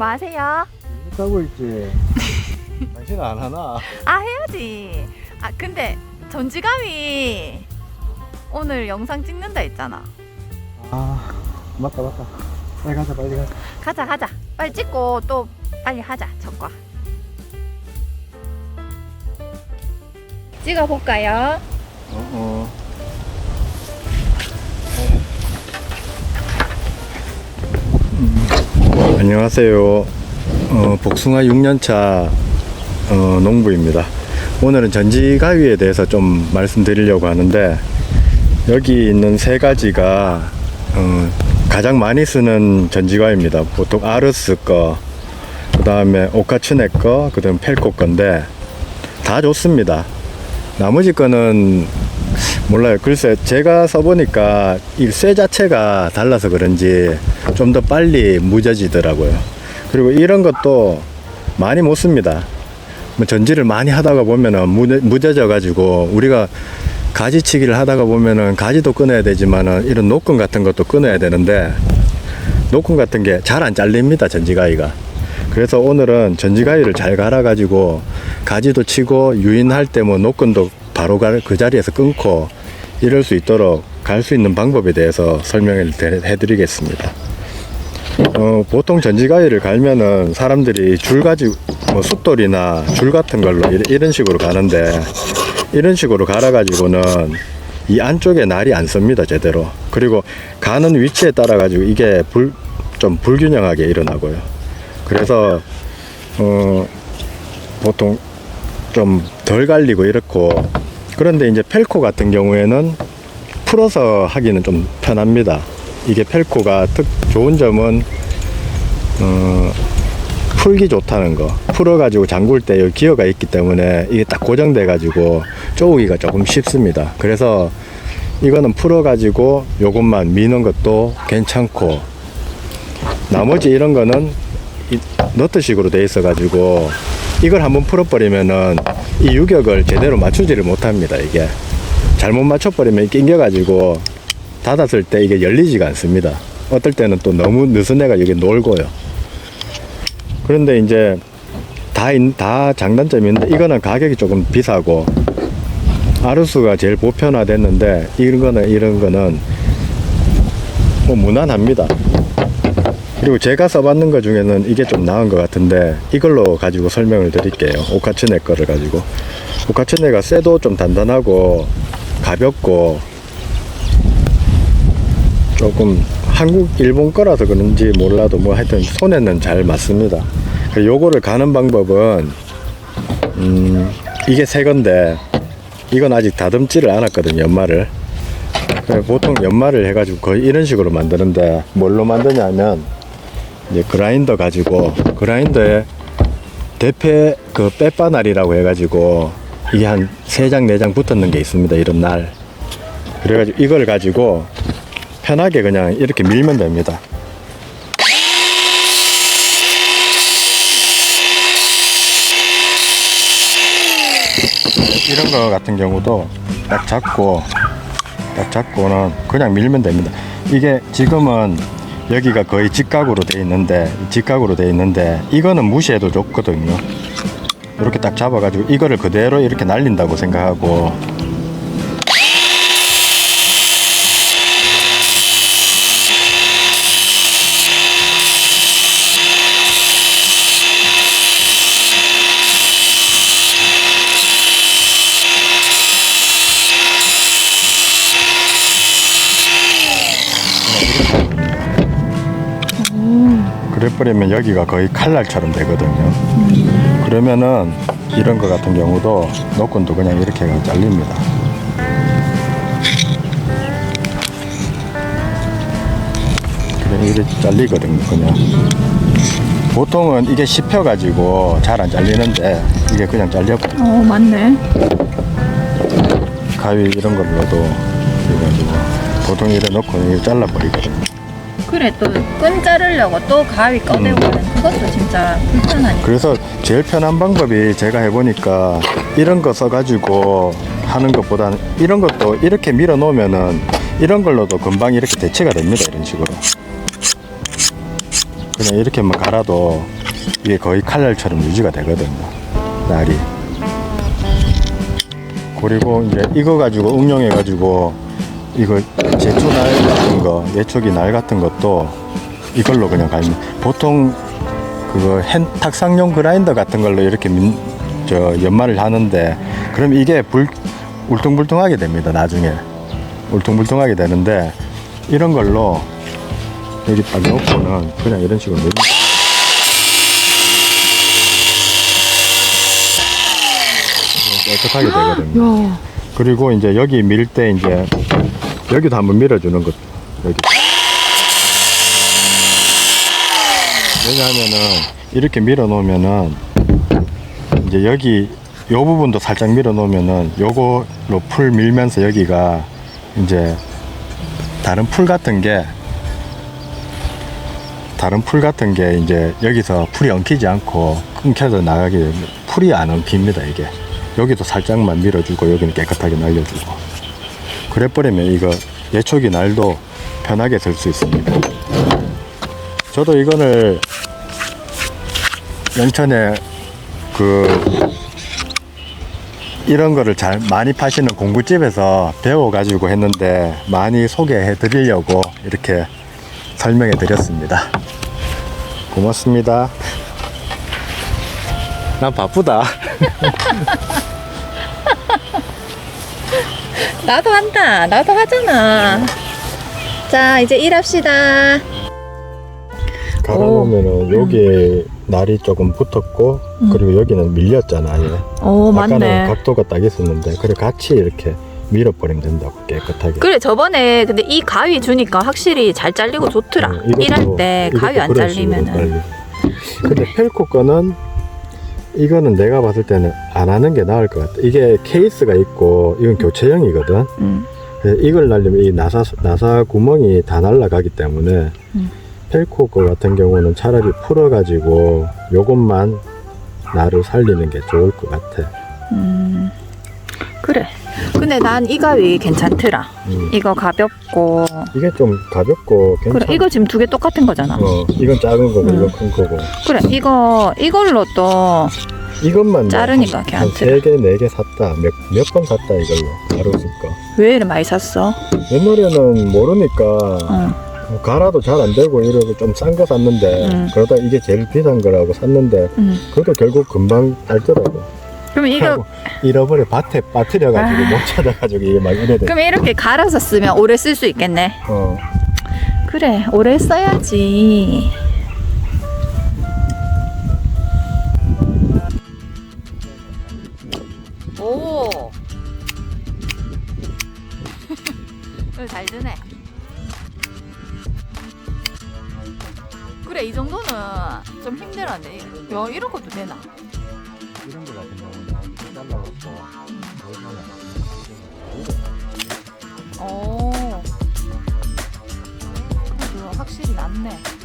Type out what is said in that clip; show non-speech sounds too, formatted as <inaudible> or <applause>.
뭐 하세요? 까고 있지. <laughs> 당신 안 하나? 아 해야지. 아 근데 전지감이 오늘 영상 찍는다 했잖아. 아 맞다 맞다. 빨리 가자 빨리 가자. 가자 가자. 빨리 찍고 또 빨리 하자 적과. 찍어 볼까요? 어, 어. 안녕하세요. 어, 복숭아 6년차 어, 농부입니다. 오늘은 전지가위에 대해서 좀 말씀드리려고 하는데 여기 있는 세 가지가 어, 가장 많이 쓰는 전지가위입니다. 보통 아르스 거, 그 다음에 오카츠네 거, 그 다음 펠코 건데 다 좋습니다. 나머지 거는 몰라요. 글쎄 제가 써보니까 이 쇠 자체가 달라서 그런지 좀 더 빨리 무뎌지더라고요. 그리고 이런 것도 많이 못 씁니다. 뭐 전지를 많이 하다가 보면은 무뎌져 가지고 우리가 가지치기를 하다가 보면은 가지도 끊어야 되지만은 이런 노끈 같은 것도 끊어야 되는데 노끈 같은 게 잘 안 잘립니다 전지가위가. 그래서 오늘은 전지가위를 잘 갈아 가지고 가지도 치고 유인할 때 뭐 노끈도 바로 갈- 그 자리에서 끊고 이럴 수 있도록 갈 수 있는 방법에 대해서 설명을 드- 해드리겠습니다. 어, 보통 전지가위를 갈면은 사람들이 줄 가지고 뭐 숫돌이나 줄 같은 걸로 이런 식으로 가는데 이런 식으로 갈아 가지고는 이 안쪽에 날이 안 섭니다 제대로 그리고 가는 위치에 따라 가지고 이게 불, 좀 불균형하게 일어나고요 그래서 어, 보통 좀 덜 갈리고 이렇고 그런데 이제 펠코 같은 경우에는 풀어서 하기는 좀 편합니다. 이게 펠코가 특 좋은 점은 어, 풀기 좋다는 거. 풀어가지고 잠글 때 여기 기어가 있기 때문에 이게 딱 고정돼 가지고 쪼우기가 조금 쉽습니다. 그래서 이거는 풀어가지고 요것만 미는 것도 괜찮고 나머지 이런 거는 이 너트식으로 돼 있어 가지고 이걸 한번 풀어버리면은 이 유격을 제대로 맞추지를 못합니다. 이게 잘못 맞춰버리면 낑겨 가지고 닫았을 때 이게 열리지가 않습니다. 어떨 때는 또 너무 느슨해가 여기 놀고요. 그런데 이제 다, 있- 다 장단점이 있는데 이거는 가격이 조금 비싸고 아르수가 제일 보편화됐는데 이런 거는 이런 거는 뭐 무난합니다. 그리고 제가 써봤는 것 중에는 이게 좀 나은 것 같은데 이걸로 가지고 설명을 드릴게요. 오카츠네 거를 가지고 오카츠네가 쇠도 좀 단단하고 가볍고 조금 한국 일본 거라서 그런지 몰라도 뭐 하여튼 손에는 잘 맞습니다. 그 요거를 가는 방법은 음 이게 새 건데 이건 아직 다듬지를 않았거든요 연말을 보통 연말을 해가지고 거의 이런 식으로 만드는데 뭘로 만드냐면 이제 그라인더 가지고 그라인더에 대패 그 빼바날이라고 해가지고 이게 한 세 장 네 장 붙었는 게 있습니다 이런 날 그래가지고 이걸 가지고 편하게 그냥 이렇게 밀면 됩니다 이런 거 같은 경우도 딱 잡고 딱 잡고는 그냥 밀면 됩니다. 이게 지금은 여기가 거의 직각으로 돼 있는데 직각으로 돼 있는데 이거는 무시해도 좋거든요. 이렇게 딱 잡아가지고 이거를 그대로 이렇게 날린다고 생각하고 그래버리면 여기가 거의 칼날처럼 되거든요. 그러면은 이런 거 같은 경우도 노건도 그냥 이렇게 그냥 잘립니다. 그래 이렇게 잘리거든요, 그냥. 보통은 이게 씹혀가지고 잘 안 잘리는데 이게 그냥 잘려버려. 어 맞네. 가위 이런 걸로도 해가지고 보통 이래 놓고 잘라버리거든요. 그래 또 끈 자르려고 또 가위 꺼내고는 그것도 진짜 불편하니까. 그래서 제일 편한 방법이 제가 해보니까 이런 거 써가지고 하는 것보다는 이런 것도 이렇게 밀어 놓으면은 이런 걸로도 금방 이렇게 대체가 됩니다. 이런 식으로. 그냥 이렇게만 갈아도 이게 거의 칼날처럼 유지가 되거든요. 날이. 그리고 이제 이거 가지고 응용해 가지고 이거 제초 날 같은 거, 예초기 날 같은 것도 이걸로 그냥 갈면 보통 그거 핸 탁상용 그라인더 같은 걸로 이렇게 민, 저 연마를 하는데 그럼 이게 불 울퉁불퉁하게 됩니다. 나중에 울퉁불퉁하게 되는데 이런 걸로 여기 딱 놓고는 그냥 이런 식으로 밀 깨끗하게 되거든요. <gasps> 야. 그리고 이제 여기 밀 때 이제 여기도 한번 밀어주는 것 여기. 왜냐하면은 이렇게 밀어 놓으면은 이제 여기 요 부분도 살짝 밀어 놓으면은 요거로 풀 밀면서 여기가 이제 다른 풀 같은 게 다른 풀 같은 게 이제 여기서 풀이 엉키지 않고 끊겨서 나가게 되면 풀이 안 엉킵니다 이게 여기도 살짝만 밀어주고 여기는 깨끗하게 날려주고 그래 버리면 이거 예초기 날도 편하게 쓸수 있습니다 저도 이거를 영천에 그 이런 거를 잘 많이 파시는 공구집에서 배워가지고 했는데 많이 소개해 드리려고 이렇게 설명해 드렸습니다. 고맙습니다. 난 바쁘다. <laughs> 나도 한다. 나도 하잖아. 자, 이제 일합시다. 갈아놓으면은 여기 날이 조금 붙었고 음. 그리고 여기는 밀렸잖아요. 오, 아까는 각도가 딱 있었는데 그래 같이 이렇게 밀어버리면 된다고 깨끗하게. 그래 저번에 근데 이 가위 주니까 확실히 잘 잘리고 좋더라. 어, 이것도- 일할 때 이것도 가위 안 그런 식으로 잘리면은. 빨리. 근데 펠코 거는 이거는 내가 봤을 때는 안 하는 게 나을 것 같아. 이게 케이스가 있고 이건 교체형이거든. 음. 이걸 날리면 이 나사 나사 구멍이 다 날아가기 때문에 음. 펠코 거 같은 경우는 차라리 풀어가지고 요것만 나를 살리는 게 좋을 것 같아. 음. 그래. 근데 난 이 가위 괜찮더라. 음. 이거 가볍고. 이게 좀 가볍고 괜찮아. 그래 이거 지금 두 개 똑같은 거잖아. 어, 이건 작은 거고 음. 이건 큰 거고. 그래 이거 이걸로 또 이것만 자르니까 한- 걔한테. 한세 개, 네개 샀다. 몇 몇 번 샀다 이걸로 가로수 거. 왜 이렇게 많이 샀어? 옛날에는 모르니까 응. 뭐 갈아도 잘 안 되고 이러고 좀 싼 거 샀는데 음. 그러다 이게 제일 비싼 거라고 샀는데 응. 그것도 결국 금방 닳더라고. 그럼 이거 잃어버려 밭에 빠뜨려가지고 아. 못 찾아가지고 이게 막 이래 돼. 그럼 이렇게 갈아서 쓰면 오래 쓸 수 있겠네. 어. 그래 오래 써야지. 오. <laughs> 잘 드네. 그래 이 정도는 좀 힘들었네. 야 이런 것도 되나? 오. 그래도 확실히 낫네.